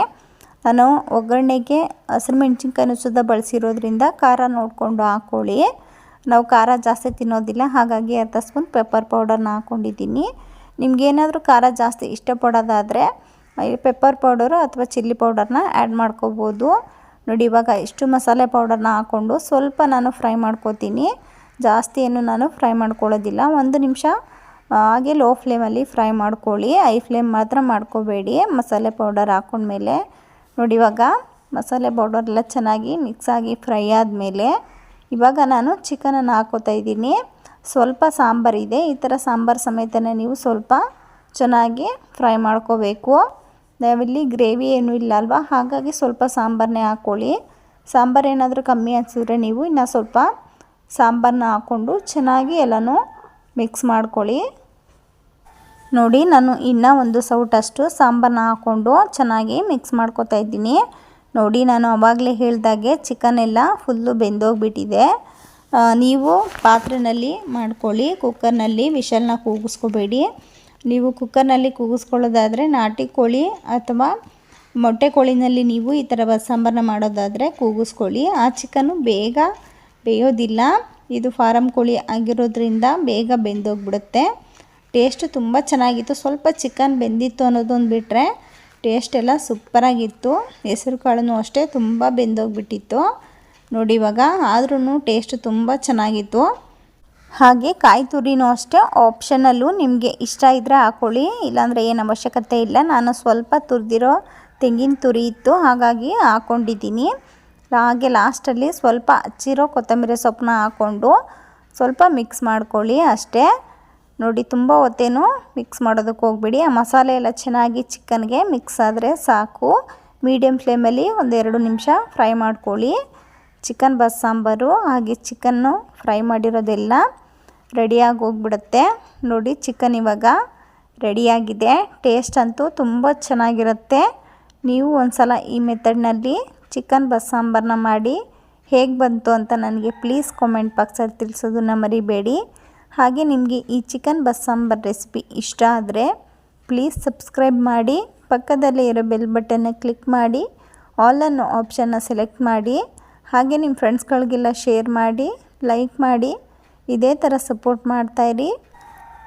ನಾನು ಒಗ್ಗರಣೆಗೆ ಹಸಿರು ಮೆಣಸಿನ್ಕಾಯಿನೂ ಸುದ ಬಳಸಿರೋದ್ರಿಂದ ಖಾರ ನೋಡಿಕೊಂಡು ಹಾಕ್ಕೊಳ್ಳಿ ನಾವು ಖಾರ ಜಾಸ್ತಿ ತಿನ್ನೋದಿಲ್ಲ, ಹಾಗಾಗಿ ಅರ್ಧ ಸ್ಪೂನ್ ಪೆಪ್ಪರ್ ಪೌಡರ್ನ ಹಾಕ್ಕೊಂಡಿದ್ದೀನಿ ನಿಮ್ಗೇನಾದರೂ ಖಾರ ಜಾಸ್ತಿ ಇಷ್ಟಪಡೋದಾದರೆ ಪೆಪ್ಪರ್ ಪೌಡರು ಅಥವಾ ಚಿಲ್ಲಿ ಪೌಡರ್ನ ಆ್ಯಡ್ ಮಾಡ್ಕೋಬೋದು. ನೋಡಿ, ಇವಾಗ ಇಷ್ಟು ಮಸಾಲೆ ಪೌಡರ್ನ ಹಾಕ್ಕೊಂಡು ಸ್ವಲ್ಪ ನಾನು ಫ್ರೈ ಮಾಡ್ಕೋತೀನಿ. ಜಾಸ್ತಿ ಏನು ನಾನು ಫ್ರೈ ಮಾಡ್ಕೊಳ್ಳೋದಿಲ್ಲ. ಒಂದು ನಿಮಿಷ ಹಾಗೆ ಲೋ ಫ್ಲೇಮಲ್ಲಿ ಫ್ರೈ ಮಾಡ್ಕೊಳ್ಳಿ. ಐ ಫ್ಲೇಮ್ ಮಾತ್ರ ಮಾಡ್ಕೋಬೇಡಿ. ಮಸಾಲೆ ಪೌಡರ್ ಹಾಕ್ಕೊಂಡ್ಮೇಲೆ ನೋಡಿ, ಇವಾಗ ಮಸಾಲೆ ಪೌಡರ್ ಎಲ್ಲ ಚೆನ್ನಾಗಿ ಮಿಕ್ಸ್ ಆಗಿ ಫ್ರೈ ಆದಮೇಲೆ, ಇವಾಗ ನಾನು ಚಿಕನನ್ನು ಹಾಕೋತಾ ಇದ್ದೀನಿ. ಸ್ವಲ್ಪ ಸಾಂಬಾರಿದೆ ಈ ಥರ ಸಾಂಬಾರು ಸಮೇತನೇ ನೀವು ಸ್ವಲ್ಪ ಚೆನ್ನಾಗಿ ಫ್ರೈ ಮಾಡ್ಕೋಬೇಕು. ನಾವಿಲ್ಲಿ ಗ್ರೇವಿ ಏನೂ ಇಲ್ಲ ಅಲ್ವಾ ಹಾಗಾಗಿ ಸ್ವಲ್ಪ ಸಾಂಬಾರನ್ನೇ ಹಾಕ್ಕೊಳ್ಳಿ ಸಾಂಬಾರು ಏನಾದರೂ ಕಮ್ಮಿ ಅನಿಸಿದ್ರೆ ನೀವು ಇನ್ನು ಸ್ವಲ್ಪ ಸಾಂಬಾರನ್ನ ಹಾಕ್ಕೊಂಡು ಚೆನ್ನಾಗಿ ಎಲ್ಲನೂ ಮಿಕ್ಸ್ ಮಾಡ್ಕೊಳ್ಳಿ. ನೋಡಿ, ನಾನು ಇನ್ನೂ ಒಂದು ಸೌಟಷ್ಟು ಸಾಂಬಾರನ್ನ ಹಾಕ್ಕೊಂಡು ಚೆನ್ನಾಗಿ ಮಿಕ್ಸ್ ಮಾಡ್ಕೋತಾ ಇದ್ದೀನಿ. ನೋಡಿ, ನಾನು ಆವಾಗಲೇ ಹೇಳಿದಾಗೆ ಚಿಕನ್ ಎಲ್ಲ ಫುಲ್ಲು ಬೆಂದೋಗ್ಬಿಟ್ಟಿದೆ. ನೀವು ಪಾತ್ರೆಯಲ್ಲಿ ಮಾಡ್ಕೊಳ್ಳಿ, ಕುಕ್ಕರ್ನಲ್ಲಿ ವಿಶಲ್ನ ಕೂಗಿಸ್ಕೋಬೇಡಿ. ನೀವು ಕುಕ್ಕರ್ನಲ್ಲಿ ಕೂಗಿಸ್ಕೊಳ್ಳೋದಾದರೆ ನಾಟಿ ಕೋಳಿ ಅಥವಾ ಮೊಟ್ಟೆ ಕೋಳಿನಲ್ಲಿ ನೀವು ಈ ಥರ ಬಸ್ಸಾಂಬಾರನ್ನ ಮಾಡೋದಾದರೆ ಕೂಗಿಸ್ಕೊಳ್ಳಿ. ಆ ಚಿಕನ್ನು ಬೇಗ ಬೇಯೋದಿಲ್ಲ. ಇದು ಫಾರಮ್ ಕೋಳಿ ಆಗಿರೋದ್ರಿಂದ ಬೇಗ ಬೆಂದೋಗ್ಬಿಡುತ್ತೆ. ಟೇಸ್ಟ್ ತುಂಬ ಚೆನ್ನಾಗಿತ್ತು. ಸ್ವಲ್ಪ ಚಿಕನ್ ಬೆಂದಿತ್ತು ಅನ್ನೋದೊಂದು ಬಿಟ್ಟರೆ ಟೇಸ್ಟ್ ಎಲ್ಲ ಸೂಪರಾಗಿತ್ತು. ಹೆಸರು ಕಾಳನ್ನು ಅಷ್ಟೇ ತುಂಬ ಬೆಂದೋಗ್ಬಿಟ್ಟಿತ್ತು. ನೋಡಿ ಇವಾಗ ಆದ್ರೂ ಟೇಸ್ಟ್ ತುಂಬ ಚೆನ್ನಾಗಿತ್ತು. ಹಾಗೆ ಕಾಯಿ ತುರಿನೂ ಅಷ್ಟೇ ಆಪ್ಷನಲ್ಲೂ ನಿಮಗೆ ಇಷ್ಟ ಇದ್ದರೆ ಹಾಕ್ಕೊಳ್ಳಿ ಇಲ್ಲಾಂದರೆ ಏನು ಅವಶ್ಯಕತೆ ಇಲ್ಲ. ನಾನು ಸ್ವಲ್ಪ ತುರಿದಿರೋ ತೆಂಗಿನ ತುರಿ ಇತ್ತು, ಹಾಗಾಗಿ ಹಾಕ್ಕೊಂಡಿದ್ದೀನಿ ಹಾಗೆ ಲಾಸ್ಟಲ್ಲಿ ಸ್ವಲ್ಪ ಹಚ್ಚಿರೋ ಕೊತ್ತಂಬರಿ ಸೊಪ್ಪನ್ನ ಹಾಕ್ಕೊಂಡು ಸ್ವಲ್ಪ ಮಿಕ್ಸ್ ಮಾಡ್ಕೊಳ್ಳಿ ಅಷ್ಟೇ. ನೋಡಿ, ತುಂಬ ಹೊತ್ತೇನು ಮಿಕ್ಸ್ ಮಾಡೋದಕ್ಕೆ ಹೋಗ್ಬೇಡಿ. ಆ ಮಸಾಲೆ ಎಲ್ಲ ಚೆನ್ನಾಗಿ ಚಿಕನ್ಗೆ ಮಿಕ್ಸ್ ಆದರೆ ಸಾಕು. ಮೀಡಿಯಮ್ ಫ್ಲೇಮಲ್ಲಿ ಒಂದೆರಡು ನಿಮಿಷ ಫ್ರೈ ಮಾಡ್ಕೊಳ್ಳಿ. ಚಿಕನ್ ಬಸ್ ಸಾಂಬಾರು ಹಾಗೆ ಚಿಕನ್ನು ಫ್ರೈ ಮಾಡಿರೋದೆಲ್ಲ ರೆಡಿಯಾಗಿ ಹೋಗ್ಬಿಡುತ್ತೆ. ನೋಡಿ, ಚಿಕನ್ ಇವಾಗ ರೆಡಿಯಾಗಿದೆ. ಟೇಸ್ಟ್ ಅಂತೂ ತುಂಬ ಚೆನ್ನಾಗಿರುತ್ತೆ. ನೀವು ಒಂದ್ಸಲ ಈ ಮೆಥಡ್ನಲ್ಲಿ ಚಿಕನ್ ಬಸ್ ಸಾಂಬಾರನ್ನ ಮಾಡಿ ಹೇಗೆ ಬಂತು ಅಂತ ನನಗೆ ಪ್ಲೀಸ್ ಕಾಮೆಂಟ್ ಬಾಕ್ಸಲ್ಲಿ ತಿಳಿಸೋದನ್ನ ಮರಿಬೇಡಿ. ಹಾಗೆ ನಿಮಗೆ ಈ ಚಿಕನ್ ಬಸ್ ಸಾಂಬಾರ್ ರೆಸಿಪಿ ಇಷ್ಟ ಆದರೆ ಪ್ಲೀಸ್ ಸಬ್ಸ್ಕ್ರೈಬ್ ಮಾಡಿ, ಪಕ್ಕದಲ್ಲೇ ಇರೋ ಬೆಲ್ ಬಟನ್ನ ಕ್ಲಿಕ್ ಮಾಡಿ ಆಲನ್ನು ಆಪ್ಷನ್ನ ಸೆಲೆಕ್ಟ್ ಮಾಡಿ. ಹಾಗೆ ನಿಮ್ಮ ಫ್ರೆಂಡ್ಸ್ಗಳಿಗೆಲ್ಲ ಶೇರ್ ಮಾಡಿ ಲೈಕ್ ಮಾಡಿ, ಇದೇ ಥರ ಸಪೋರ್ಟ್ ಮಾಡ್ತಾಯಿರಿ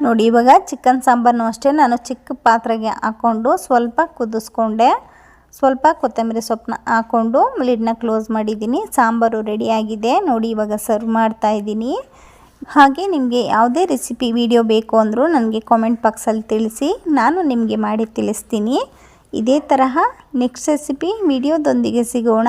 ನೋಡಿ, ಇವಾಗ ಚಿಕನ್ ಸಾಂಬಾರನ್ನು ಅಷ್ಟೇ, ನಾನು ಚಿಕ್ಕ ಪಾತ್ರೆಗೆ ಹಾಕ್ಕೊಂಡು ಸ್ವಲ್ಪ ಕುದಿಸ್ಕೊಂಡೆ. ಸ್ವಲ್ಪ ಕೊತ್ತಂಬರಿ ಸೊಪ್ಪನ್ನ ಹಾಕ್ಕೊಂಡು ಲಿಡ್ನ ಕ್ಲೋಸ್ ಮಾಡಿದ್ದೀನಿ. ಸಾಂಬಾರು ರೆಡಿಯಾಗಿದೆ ನೋಡಿ, ಇವಾಗ ಸರ್ವ್ ಮಾಡ್ತಾ ಇದ್ದೀನಿ. ಹಾಗೆ ನಿಮಗೆ ಯಾವುದೇ ರೆಸಿಪಿ ವಿಡಿಯೋ ಬೇಕು ಅಂದರೂ ನನಗೆ ಕಾಮೆಂಟ್ ಬಾಕ್ಸಲ್ಲಿ ತಿಳಿಸಿ, ನಾನು ನಿಮಗೆ ಮಾಡಿ ತಿಳಿಸ್ತೀನಿ. ಇದೇ ತರಹ ನೆಕ್ಸ್ಟ್ ರೆಸಿಪಿ ವಿಡಿಯೋದೊಂದಿಗೆ ಸಿಗೋಣ.